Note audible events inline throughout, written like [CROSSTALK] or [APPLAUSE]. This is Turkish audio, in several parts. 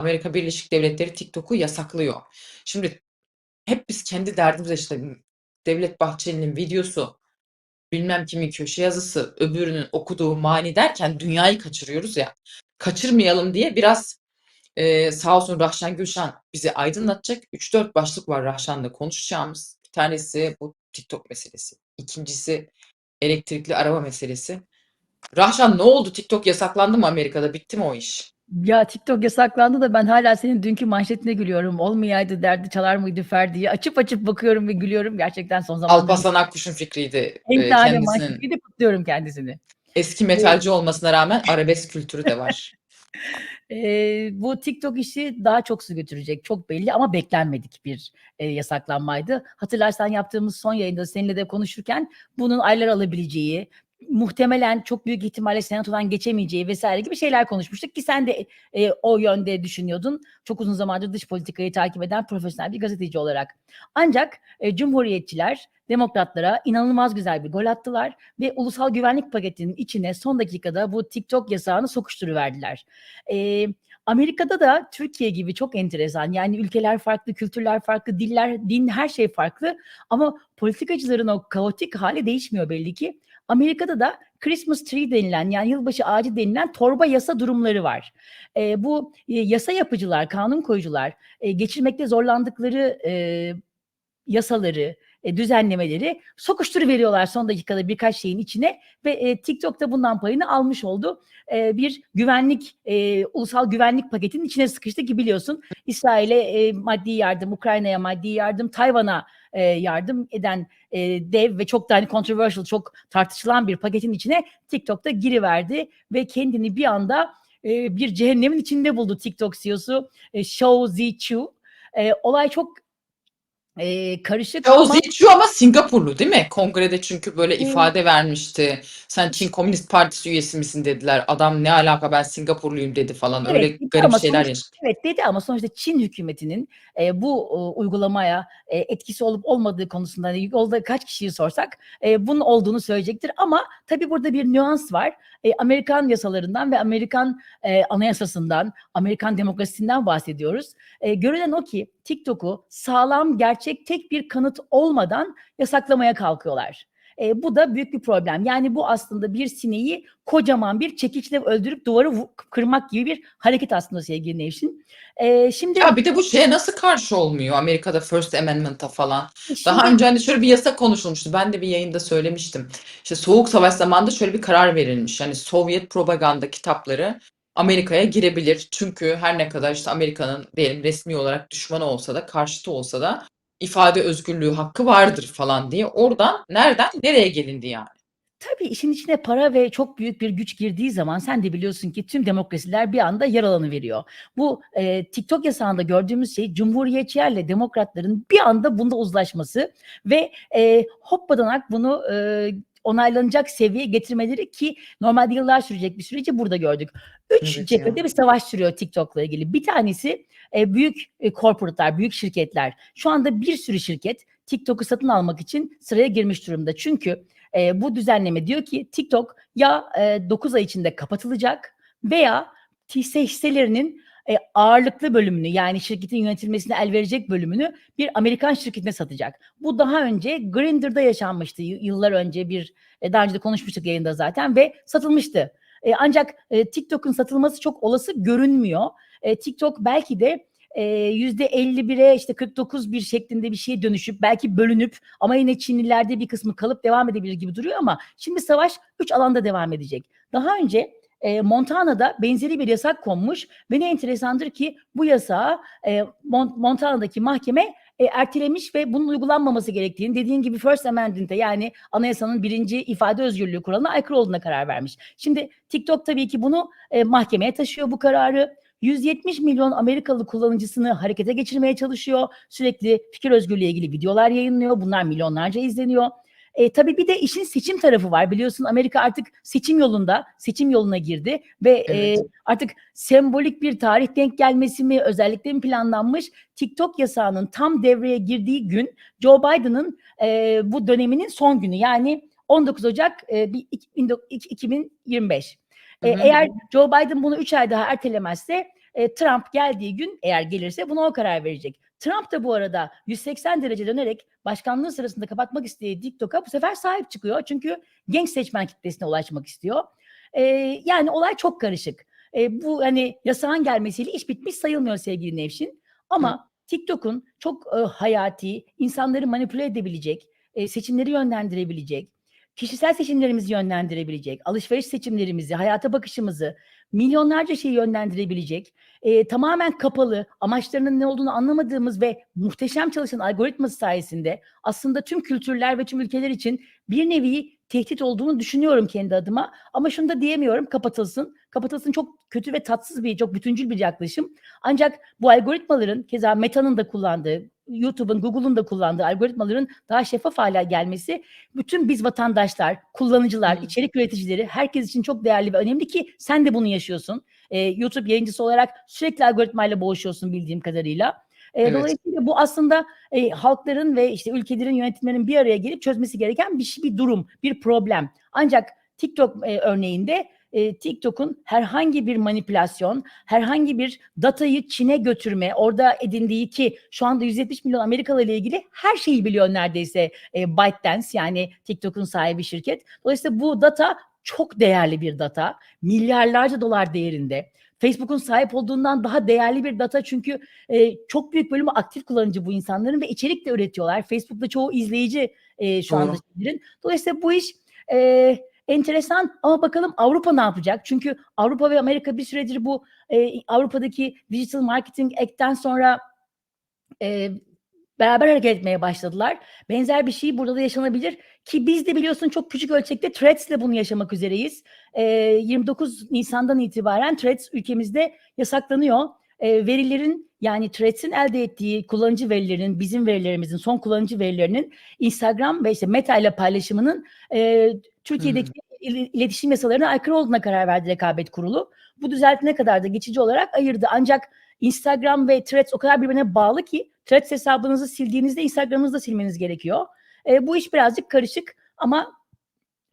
Amerika Birleşik Devletleri TikTok'u yasaklıyor. Şimdi hep biz kendi derdimize işte Devlet Bahçeli'nin videosu, bilmem kimin köşe yazısı, öbürünün okuduğu mani derken dünyayı kaçırıyoruz ya. Kaçırmayalım diye biraz e, sağ olsun Rahşan Gülşen bizi aydınlatacak. 3-4 başlık var Rahşan'la konuşacağımız. Bir tanesi bu TikTok meselesi. İkincisi elektrikli araba meselesi. Rahşan ne oldu? TikTok yasaklandı mı Amerika'da? Bitti mi o iş? Ya TikTok yasaklandı da ben hala senin dünkü manşetine gülüyorum. Olmayaydı derdi çalar mıydı Ferdi'yi. Açıp açıp bakıyorum ve gülüyorum. Gerçekten son zamanlarda. Alparslan Akkuş'un fikriydi. En e, tane manşetiydi kutluyorum kendisini. eski metalci olmasına rağmen arabesk kültürü de var. [LAUGHS] Ee, bu TikTok işi daha çok su götürecek. Çok belli ama beklenmedik bir e, yasaklanmaydı. Hatırlarsan yaptığımız son yayında seninle de konuşurken bunun aylar alabileceği, muhtemelen çok büyük ihtimalle senatodan geçemeyeceği vesaire gibi şeyler konuşmuştuk ki sen de e, o yönde düşünüyordun. Çok uzun zamandır dış politikayı takip eden profesyonel bir gazeteci olarak. Ancak e, Cumhuriyetçiler demokratlara inanılmaz güzel bir gol attılar ve ulusal güvenlik paketinin içine son dakikada bu TikTok yasağını sokuşturuverdiler. Ee, Amerika'da da Türkiye gibi çok enteresan yani ülkeler farklı, kültürler farklı, diller, din her şey farklı ama politikacıların o kaotik hali değişmiyor belli ki. Amerika'da da Christmas tree denilen yani yılbaşı ağacı denilen torba yasa durumları var. Ee, bu e, yasa yapıcılar, kanun koyucular e, geçirmekte zorlandıkları e, yasaları, e, düzenlemeleri sokuşturuveriyorlar son dakikada birkaç şeyin içine ve e, TikTok da bundan payını almış oldu. E, bir güvenlik, e, ulusal güvenlik paketinin içine sıkıştı ki biliyorsun İsrail'e e, maddi yardım, Ukrayna'ya maddi yardım, Tayvan'a e, yardım eden e, dev ve çok da hani controversial, çok tartışılan bir paketin içine TikTok'ta giriverdi ve kendini bir anda e, bir cehennemin içinde buldu TikTok CEO'su e, Shou Zichu. E, olay çok e, karışık Ya o ama Zichu ama Singapurlu değil mi? Kongrede çünkü böyle Hmm. ifade vermişti. Sen Çin Komünist Partisi üyesi misin dediler. Adam ne alaka ben Singapurluyum dedi falan. Öyle Evet, dedi garip ama şeyler sonuç- yaşadı. Evet dedi ama sonuçta Çin hükümetinin e, bu e, uygulamaya e, etkisi olup olmadığı konusunda hani yolda kaç kişiyi sorsak e, bunun olduğunu söyleyecektir. Ama tabii burada bir nüans var. E, Amerikan yasalarından ve Amerikan e, anayasasından, Amerikan demokrasisinden bahsediyoruz. E, görülen o ki TikTok'u sağlam, gerçek tek bir kanıt olmadan yasaklamaya kalkıyorlar. E, bu da büyük bir problem. Yani bu aslında bir sineği kocaman bir çekiçle öldürüp duvarı kırmak gibi bir hareket aslında sevgili Nevşin. E, şimdi, Ya bir de bu şeye nasıl karşı olmuyor Amerika'da First Amendment'a falan. Daha şimdi- önce hani şöyle bir yasa konuşulmuştu. Ben de bir yayında söylemiştim. İşte Soğuk Savaş zamanında şöyle bir karar verilmiş. Yani Sovyet propaganda kitapları Amerika'ya girebilir. Çünkü her ne kadar işte Amerika'nın diyelim resmi olarak düşmanı olsa da karşıtı olsa da ifade özgürlüğü hakkı vardır falan diye. Oradan nereden nereye gelindi yani? Tabii işin içine para ve çok büyük bir güç girdiği zaman sen de biliyorsun ki tüm demokrasiler bir anda yer alanı veriyor. Bu e, TikTok yasağında gördüğümüz şey cumhuriyetçilerle demokratların bir anda bunda uzlaşması ve e, hoppadanak bunu e, onaylanacak seviyeye getirmeleri ki normalde yıllar sürecek bir süreci burada gördük. Üç Evet cephede ya. bir savaş sürüyor TikTok'la ilgili. Bir tanesi e, büyük e, corporate'lar, büyük şirketler. Şu anda bir sürü şirket TikTok'u satın almak için sıraya girmiş durumda. Çünkü e, bu düzenleme diyor ki TikTok ya e, 9 ay içinde kapatılacak veya hisse hisselerinin e, ağırlıklı bölümünü yani şirketin yönetilmesine el verecek bölümünü bir Amerikan şirketine satacak. Bu daha önce Grindr'da yaşanmıştı yıllar önce bir e, daha önce de konuşmuştuk yayında zaten ve satılmıştı. E, ancak e, TikTok'un satılması çok olası görünmüyor. E, TikTok belki de e, yüzde 51'e işte 49 bir şeklinde bir şeye dönüşüp belki bölünüp ama yine Çinlilerde bir kısmı kalıp devam edebilir gibi duruyor ama şimdi savaş 3 alanda devam edecek. Daha önce e, Montana'da benzeri bir yasak konmuş ve ne enteresandır ki bu yasağı e, Mon- Montana'daki mahkeme e, ertelemiş ve bunun uygulanmaması gerektiğini dediğin gibi First Amendment'e yani anayasanın birinci ifade özgürlüğü kuralına aykırı olduğuna karar vermiş. Şimdi TikTok tabii ki bunu e, mahkemeye taşıyor bu kararı. 170 milyon Amerikalı kullanıcısını harekete geçirmeye çalışıyor. Sürekli fikir özgürlüğü ilgili videolar yayınlıyor. Bunlar milyonlarca izleniyor. E, tabii bir de işin seçim tarafı var. Biliyorsun Amerika artık seçim yolunda, seçim yoluna girdi ve e, Evet. artık sembolik bir tarih denk gelmesi mi özellikle mi planlanmış? TikTok yasağının tam devreye girdiği gün Joe Biden'ın e, bu döneminin son günü yani 19 Ocak e, bir- iki- 2025. E, Hı hı. eğer Joe Biden bunu 3 ay daha ertelemezse e, Trump geldiği gün eğer gelirse buna o karar verecek. Trump da bu arada 180 derece dönerek başkanlığı sırasında kapatmak istediği TikTok'a bu sefer sahip çıkıyor. Çünkü genç seçmen kitlesine ulaşmak istiyor. E, yani olay çok karışık. E, bu hani yasağın gelmesiyle iş bitmiş sayılmıyor sevgili Nevşin. Ama TikTok'un çok e, hayati, insanları manipüle edebilecek, e, seçimleri yönlendirebilecek, kişisel seçimlerimizi yönlendirebilecek, alışveriş seçimlerimizi, hayata bakışımızı, milyonlarca şeyi yönlendirebilecek, e, tamamen kapalı, amaçlarının ne olduğunu anlamadığımız ve muhteşem çalışan algoritması sayesinde aslında tüm kültürler ve tüm ülkeler için bir nevi tehdit olduğunu düşünüyorum kendi adıma. Ama şunu da diyemiyorum kapatılsın. Kapatılsın çok kötü ve tatsız bir, çok bütüncül bir yaklaşım. Ancak bu algoritmaların keza Meta'nın da kullandığı, YouTube'un, Google'un da kullandığı algoritmaların daha şeffaf hale gelmesi bütün biz vatandaşlar, kullanıcılar, Hı. içerik üreticileri herkes için çok değerli ve önemli ki sen de bunu yaşıyorsun. Ee, YouTube yayıncısı olarak sürekli algoritmayla boğuşuyorsun bildiğim kadarıyla. Ee, Evet. Dolayısıyla bu aslında e, halkların ve işte ülkelerin yönetimlerinin bir araya gelip çözmesi gereken bir şey, bir durum, bir problem. Ancak TikTok e, örneğinde e, TikTok'un herhangi bir manipülasyon, herhangi bir datayı Çin'e götürme, orada edindiği ki şu anda 170 milyon Amerikalı ile ilgili her şeyi biliyor neredeyse e, ByteDance yani TikTok'un sahibi şirket. Dolayısıyla bu data çok değerli bir data. Milyarlarca dolar değerinde. Facebook'un sahip olduğundan daha değerli bir data çünkü e, çok büyük bölümü aktif kullanıcı bu insanların ve içerik de üretiyorlar. Facebook'ta çoğu izleyici e, şu anda Doğru. şeylerin. Dolayısıyla bu iş e, enteresan ama bakalım Avrupa ne yapacak? Çünkü Avrupa ve Amerika bir süredir bu e, Avrupa'daki Digital Marketing Act'ten sonra e, beraber hareket etmeye başladılar. Benzer bir şey burada da yaşanabilir ki biz de biliyorsun çok küçük ölçekte Threads'le bunu yaşamak üzereyiz. E, 29 Nisan'dan itibaren Threads ülkemizde yasaklanıyor. E, verilerin yani Threads'in elde ettiği kullanıcı verilerinin, bizim verilerimizin, son kullanıcı verilerinin Instagram ve işte Meta ile paylaşımının e, Türkiye'deki il- iletişim yasalarına aykırı olduğuna karar verdi rekabet kurulu. Bu düzeltine kadar da geçici olarak ayırdı. Ancak Instagram ve Threads o kadar birbirine bağlı ki Threads hesabınızı sildiğinizde Instagram'ınızı da silmeniz gerekiyor. E, bu iş birazcık karışık ama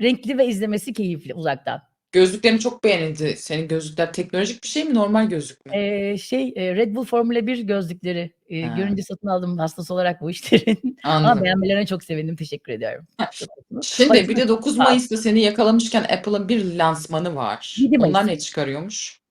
renkli ve izlemesi keyifli uzaktan. Gözlüklerin çok beğenildi. Senin gözlükler teknolojik bir şey mi, normal gözlük mü? E, şey e, Red Bull Formula 1 gözlükleri e, Ha. görünce satın aldım hastası olarak bu işlerin. [LAUGHS] ama Anladım. beğenmelerine çok sevindim. Teşekkür ediyorum. Ha. Şimdi bir de Bakın, 9 Aa. Mayıs'ta seni yakalamışken Apple'ın bir lansmanı var. 7 Mayıs. Onlar ne çıkarıyormuş?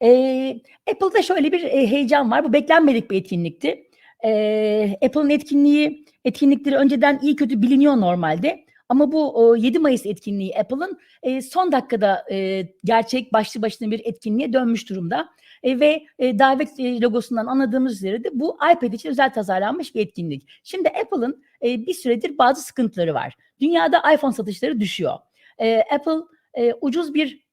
Eee, Apple'da şöyle bir, heyecan var. Bu beklenmedik bir etkinlikti. Eee, Apple'ın etkinliği etkinlikleri önceden iyi kötü biliniyor normalde ama bu, ooo, 7 Mayıs etkinliği Apple'ın, eee, son dakikada, eee, gerçek başlı başına bir etkinliğe dönmüş durumda, eee, ve, eee, davet, logosundan anladığımız üzere de bu iPad için özel tasarlanmış bir etkinlik. Şimdi Apple'ın, eee, bir süredir bazı sıkıntıları var. Dünyada iPhone satışları düşüyor. Eee, Apple, eee, ucuz bir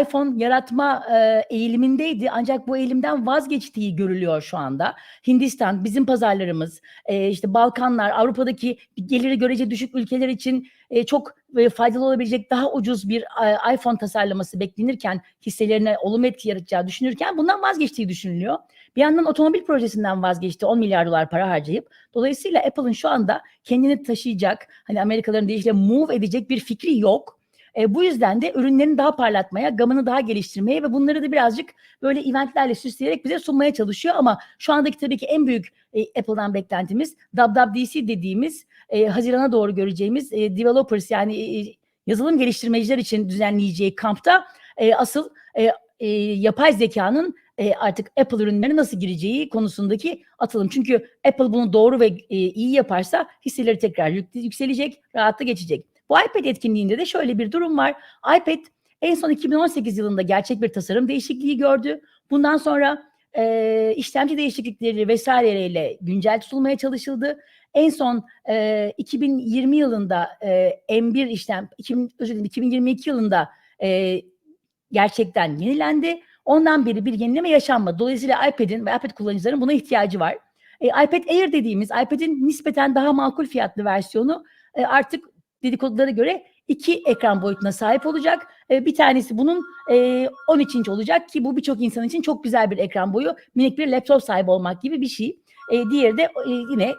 iPhone yaratma, eee, eğilimindeydi ancak bu eğilimden vazgeçtiği görülüyor şu anda. Hindistan, bizim pazarlarımız, eee, işte Balkanlar, Avrupa'daki geliri görece düşük ülkeler için, eee, çok, eee, faydalı olabilecek daha ucuz bir, eee, iPhone tasarlaması beklenirken, hisselerine olumlu etki yaratacağı düşünülürken bundan vazgeçtiği düşünülüyor. Bir yandan otomobil projesinden vazgeçti $10 milyar para harcayıp. Dolayısıyla Apple'ın şu anda kendini taşıyacak, hani Amerikalıların deyişiyle move edecek bir fikri yok. Eee, bu yüzden de ürünlerini daha parlatmaya, gamını daha geliştirmeye ve bunları da birazcık böyle event'lerle süsleyerek bize sunmaya çalışıyor ama şu andaki tabii ki en büyük, eee, Apple'dan beklentimiz WWDC dediğimiz, eee, hazirana doğru göreceğimiz, eee, developers yani, eee, yazılım geliştirmeciler için düzenleyeceği kampta, eee, asıl, eee, eee, yapay zekânın, eee, artık Apple ürünlerine nasıl gireceği konusundaki atılım. Çünkü Apple bunu doğru ve, eee, iyi yaparsa hisseleri tekrar yük yükselecek, rahat da geçecek. Bu iPad etkinliğinde de şöyle bir durum var. iPad en son 2018 yılında gerçek bir tasarım değişikliği gördü. Bundan sonra, eee, işlemci değişiklikleri vs.'leriyle güncel tutulmaya çalışıldı. En son, eee, 2020 yılında, eee, M1 işlem 2000 özür dilerim 2022 yılında, eee, gerçekten yenilendi. Ondan beri bir yenileme yaşanmadı. Dolayısıyla iPad'in ve iPad kullanıcılarının buna ihtiyacı var. Eee, iPad Air dediğimiz iPad'in nispeten daha makul fiyatlı versiyonu, eee, artık dedikodulara göre 2 ekran boyutuna sahip olacak. Eee, bir tanesi bunun, eee, 13 inç olacak ki bu birçok insan için çok güzel bir ekran boyu. Minik bir laptop sahibi olmak gibi bir şey. Eee, diğeri de, eee, yine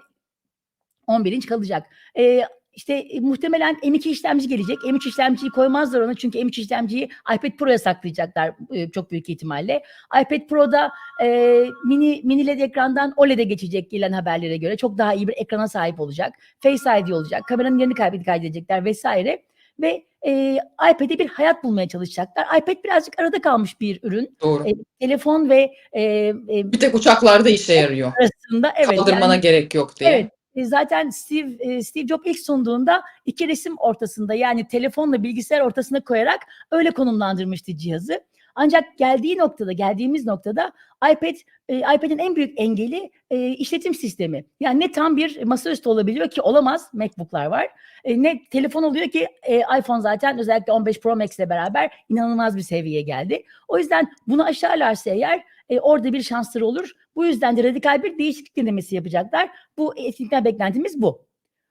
11 inç kalacak. Eee, işte e, muhtemelen M2 işlemci gelecek. M3 işlemciyi koymazlar ona çünkü M3 işlemciyi iPad Pro'ya saklayacaklar e, çok büyük ihtimalle. iPad Pro'da e, mini mini LED ekrandan OLED'e geçecek gelen haberlere göre. Çok daha iyi bir ekrana sahip olacak. Face ID olacak. Kameranın yerini kaybedip kaydedecekler vesaire. Ve e, iPad'e bir hayat bulmaya çalışacaklar. iPad birazcık arada kalmış bir ürün. Doğru. E, telefon ve e, e, Bir tek uçaklarda işe yarıyor. arasında evet. Kaldırmana yani- gerek yok diye. Evet. E, Zaten Steve e, Steve Jobs ilk sunduğunda iki resim ortasında yani telefonla bilgisayar ortasına koyarak öyle konumlandırmıştı cihazı. Ancak geldiği noktada, geldiğimiz noktada iPad e, iPad'in en büyük engeli e, işletim sistemi. Yani ne tam bir masaüstü olabiliyor ki olamaz. MacBook'lar var. E, ne telefon oluyor ki e, iPhone zaten özellikle 15 Pro Max ile beraber inanılmaz bir seviyeye geldi. O yüzden bunu aşağılarsa eğer e, orada bir şansları olur. Bu yüzden de radikal bir değişiklik denemesi yapacaklar. Bu etkinlikten beklentimiz bu.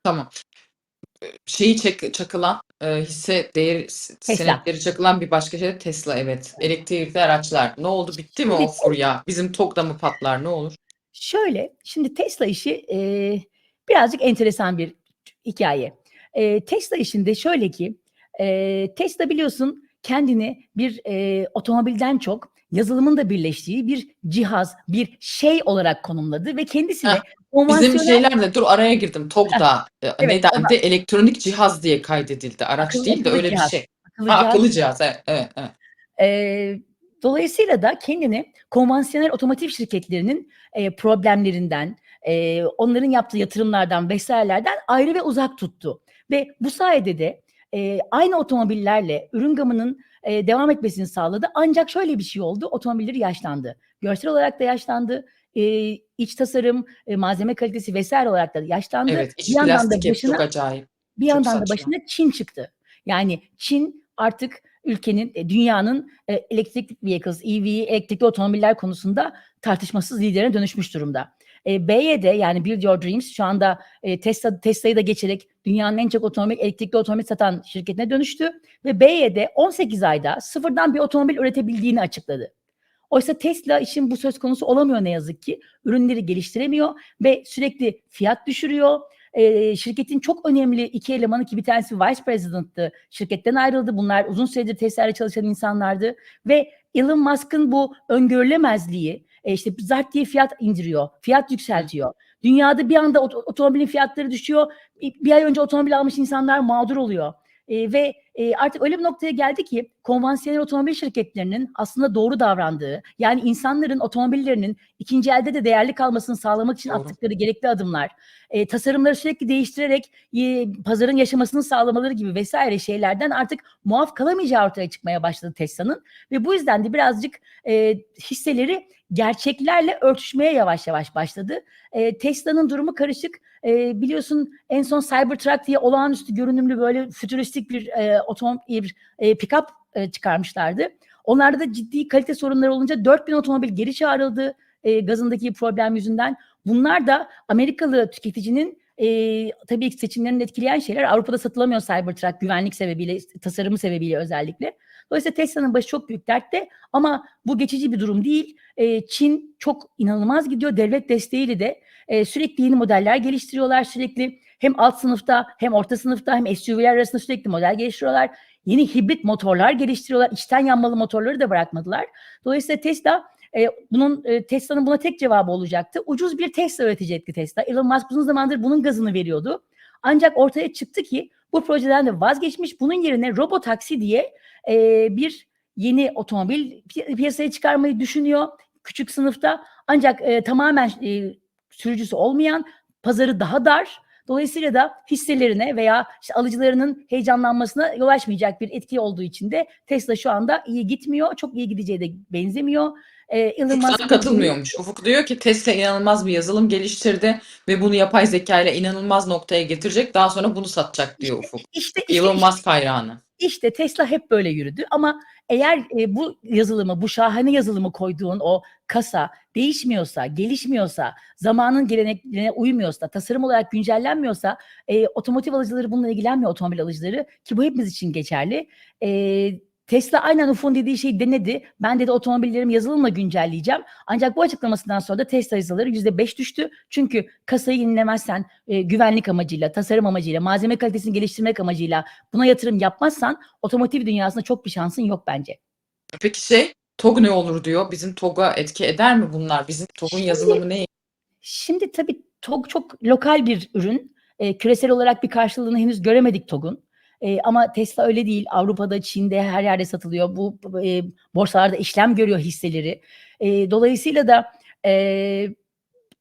Tamam. Şeyi çek, çakılan e, hisse değer Tesla. senetleri çakılan bir başka şey de Tesla evet. Elektrikli araçlar. Ne oldu? Bitti mi o furya? Bizim TOG'da mı patlar? Ne olur? Şöyle, şimdi Tesla işi e, birazcık enteresan bir hikaye. E, Tesla işinde şöyle ki, e, Tesla biliyorsun kendini bir e, otomobilden çok yazılımın da birleştiği bir cihaz, bir şey olarak konumladı ve Heh, Bizim konvansiyonel şeyler de dur araya girdim. TOG'da e, evet? Elektronik cihaz diye kaydedildi. Araç Akıllı- değil de öyle bir cihaz. şey. akıllı Ha, cihaz akıllı cihaz. Evet, evet, evet. Dolayısıyla da kendini konvansiyonel otomotiv şirketlerinin eee, problemlerinden, eee, onların yaptığı yatırımlardan vesairelerden ayrı ve uzak tuttu. Ve bu sayede de eee, aynı otomobillerle ürün gamının eee, devam etmesini sağladı. Ancak şöyle bir şey oldu, otomobilleri yaşlandı. Görsel olarak da yaşlandı, eee, iç tasarım, eee, malzeme kalitesi vesaire olarak da yaşlandı. Evet, iç bir yandan da başına çok acayip. bir Çok yandan da başına Çin çıktı. Yani Çin artık ülkenin, e, dünyanın e, elektrik vehicles, EV, elektrikli otomobiller konusunda tartışmasız liderine dönüşmüş durumda. E, BYD yani Build Your Dreams şu anda e, Tesla Tesla'yı da geçerek dünyanın en çok otomobil, elektrikli otomobil satan şirketine dönüştü ve BYD 18 ayda sıfırdan bir otomobil üretebildiğini açıkladı. Oysa Tesla için bu söz konusu olamıyor ne yazık ki. Ürünleri geliştiremiyor ve sürekli fiyat düşürüyor. Ee, şirketin çok önemli iki elemanı ki bir tanesi Vice President'tı. Şirketten ayrıldı. Bunlar uzun süredir Tesla'da çalışan insanlardı. Ve Elon Musk'ın bu öngörülemezliği e, işte zart diye fiyat indiriyor. Fiyat yükseltiyor. Dünyada bir anda ot- otomobilin fiyatları düşüyor. Bir, bir ay önce otomobil almış insanlar mağdur oluyor. E, ve e, artık öyle bir noktaya geldi ki konvansiyonel otomobil şirketlerinin aslında doğru davrandığı yani insanların otomobillerinin ikinci elde de değerli kalmasını sağlamak için Doğru. attıkları gerekli adımlar, e, tasarımları sürekli değiştirerek e, pazarın yaşamasını sağlamaları gibi vesaire şeylerden artık muaf kalamayacağı ortaya çıkmaya başladı Tesla'nın ve bu yüzden de birazcık e, hisseleri gerçeklerle örtüşmeye yavaş yavaş başladı. E, Tesla'nın durumu karışık. E, biliyorsun en son Cybertruck diye olağanüstü görünümlü böyle fütüristik bir e, otom bir e, pick-up e, çıkarmışlardı. Onlarda da ciddi kalite sorunları olunca 4000 otomobil geri çağrıldı e, gazındaki problem yüzünden. Bunlar da Amerikalı tüketicinin e, tabii ki seçimlerini etkileyen şeyler. Avrupa'da satılamıyor Cybertruck güvenlik sebebiyle, tasarımı sebebiyle özellikle. Dolayısıyla Tesla'nın başı çok büyük dertte ama bu geçici bir durum değil. E, Çin çok inanılmaz gidiyor. Devlet desteğiyle de e, sürekli yeni modeller geliştiriyorlar. Sürekli hem alt sınıfta hem orta sınıfta hem SUV'ler arasında sürekli model geliştiriyorlar. Yeni hibrit motorlar geliştiriyorlar. İçten yanmalı motorları da bırakmadılar. Dolayısıyla Tesla e, bunun e, Tesla'nın buna tek cevabı olacaktı. Ucuz bir Tesla üretecekti Tesla. Elon Musk uzun zamandır bunun gazını veriyordu. Ancak ortaya çıktı ki bu projeden de vazgeçmiş. Bunun yerine robotaksi diye e, bir yeni otomobil pi- piyasaya çıkarmayı düşünüyor küçük sınıfta. Ancak e, tamamen e, sürücüsü olmayan, pazarı daha dar. Dolayısıyla da hisselerine veya işte alıcılarının heyecanlanmasına yol açmayacak bir etki olduğu için de Tesla şu anda iyi gitmiyor. Çok iyi gideceği de benzemiyor. Ee, Elon Ufuk sana katılmıyormuş. Ufuk diyor ki Tesla inanılmaz bir yazılım geliştirdi ve bunu yapay zeka ile inanılmaz noktaya getirecek. Daha sonra bunu satacak diyor Ufuk. İşte, işte, Elon işte, Musk hayranı. işte Tesla hep böyle yürüdü ama eğer e, bu yazılımı, bu şahane yazılımı koyduğun o kasa değişmiyorsa, gelişmiyorsa, zamanın geleneklerine uymuyorsa, tasarım olarak güncellenmiyorsa, e, otomotiv alıcıları bununla ilgilenmiyor otomobil alıcıları ki bu hepimiz için geçerli. E, Tesla aynen Ufuk'un dediği şeyi denedi. Ben dedi otomobillerimi yazılımla güncelleyeceğim. Ancak bu açıklamasından sonra da Tesla yazıları %5 düştü. Çünkü kasayı yenilemezsen e, güvenlik amacıyla, tasarım amacıyla, malzeme kalitesini geliştirmek amacıyla buna yatırım yapmazsan otomotiv dünyasında çok bir şansın yok bence. Peki şey, TOG ne olur diyor. Bizim TOG'a etki eder mi bunlar? Bizim TOG'un yazılımı ne? Şimdi tabii TOG çok lokal bir ürün. Eee, küresel olarak bir karşılığını henüz göremedik TOG'un. Eee, ama Tesla öyle değil. Avrupa'da, Çin'de her yerde satılıyor. Bu eee, borsalarda işlem görüyor hisseleri. Eee, dolayısıyla da eee,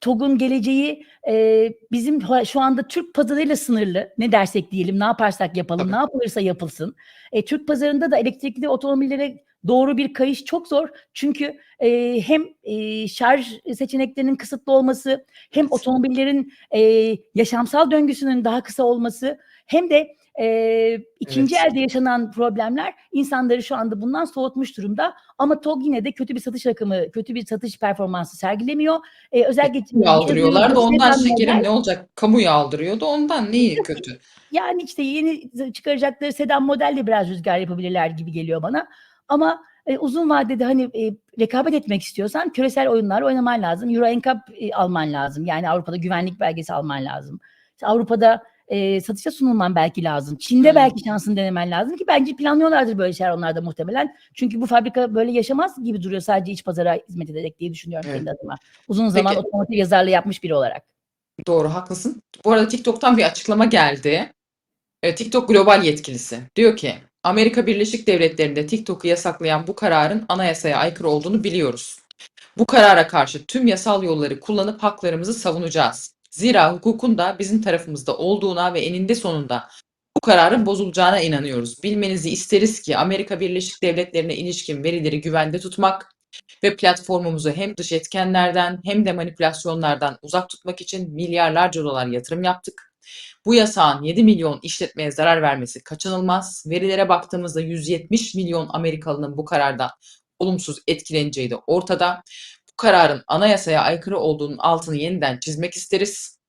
TOG'un geleceği eee, bizim şu anda Türk pazarıyla sınırlı. Ne dersek diyelim, ne yaparsak yapalım, ne Tabii. yapılırsa yapılsın. Eee, Türk pazarında da elektrikli otomobillere doğru bir kayış çok zor. Çünkü eee, hem eee, şarj seçeneklerinin kısıtlı olması, hem otomobillerin eee, yaşamsal döngüsünün daha kısa olması hem de eee, ikinci Evet. elde yaşanan problemler insanları şu anda bundan soğutmuş durumda. Ama TOG yine de kötü bir satış rakamı, kötü bir satış performansı sergilemiyor. E, özellikle kamuya aldırıyorlar da ondan şekerim ne olacak? Kamuya aldırıyordu ondan neyi Tabii. kötü? Yani işte yeni çıkaracakları sedan modelle biraz rüzgar yapabilirler gibi geliyor bana. Ama, eee, uzun vadede hani, eee, rekabet etmek istiyorsan küresel oyunlar oynaman lazım. Euro NCAP, eee, alman lazım. Yani Avrupa'da güvenlik belgesi alman lazım. İşte Avrupa'da, eee, satışa sunulman belki lazım. Çin'de Hıı. belki şansını denemen lazım ki bence planlıyorlardır böyle şeyler onlar da muhtemelen. Çünkü bu fabrika böyle yaşamaz gibi duruyor sadece iç pazara hizmet ederek diye düşünüyorum Evet. kendi adıma. Uzun zaman Peki. otomotiv yazarlığı yapmış biri olarak. Doğru, haklısın. Bu arada TikTok'tan bir açıklama geldi. Eee, TikTok global yetkilisi diyor ki, "Amerika Birleşik Devletleri'nde TikTok'u yasaklayan bu kararın anayasaya aykırı olduğunu biliyoruz. Bu karara karşı tüm yasal yolları kullanıp haklarımızı savunacağız. Zira hukukun da bizim tarafımızda olduğuna ve eninde sonunda bu kararın bozulacağına inanıyoruz. Bilmenizi isteriz ki Amerika Birleşik Devletleri'ne ilişkin verileri güvende tutmak ve platformumuzu hem dış etkenlerden hem de manipülasyonlardan uzak tutmak için milyarlarca dolar yatırım yaptık. Bu yasağın 7 milyon işletmeye zarar vermesi kaçınılmaz. Verilere baktığımızda 170 milyon Amerikalının bu karardan olumsuz etkileneceği de ortada. Bu kararın anayasaya aykırı olduğunun altını yeniden çizmek isteriz.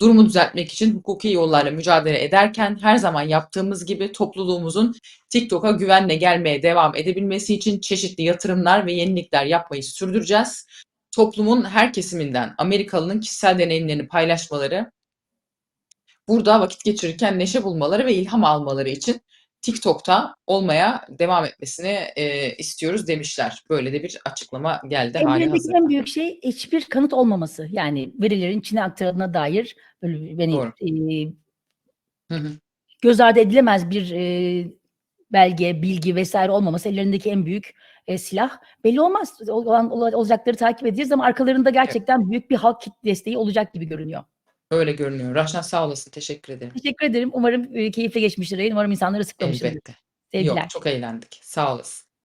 Durumu düzeltmek için hukuki yollarla mücadele ederken her zaman yaptığımız gibi topluluğumuzun TikTok'a güvenle gelmeye devam edebilmesi için çeşitli yatırımlar ve yenilikler yapmayı sürdüreceğiz. Toplumun her kesiminden Amerikalının kişisel deneyimlerini paylaşmaları, burada vakit geçirirken neşe bulmaları ve ilham almaları için TikTok'ta olmaya devam etmesini, eee, istiyoruz demişler. Böyle de bir açıklama geldi hâlihazırda. en büyük şey hiçbir kanıt olmaması. Yani verilerin Çin'e aktarıldığına dair böyle Doğru. Hı hı. göz ardı edilemez bir, eee, belge, bilgi vs. olmaması ellerindeki en büyük, eee, silah. Belli olmaz. Olan ola olacakları takip edeceğiz ama arkalarında Evet. gerçekten büyük bir halk desteği olacak gibi görünüyor. Öyle görünüyor. Rahşan sağ olasın, teşekkür ederim. Teşekkür ederim. Umarım, eee, keyifli geçmiştir yayın. Umarım insanları sıkmamışımdır. Elbette. Sevgiler. Yok, çok eğlendik. Sağ olasın.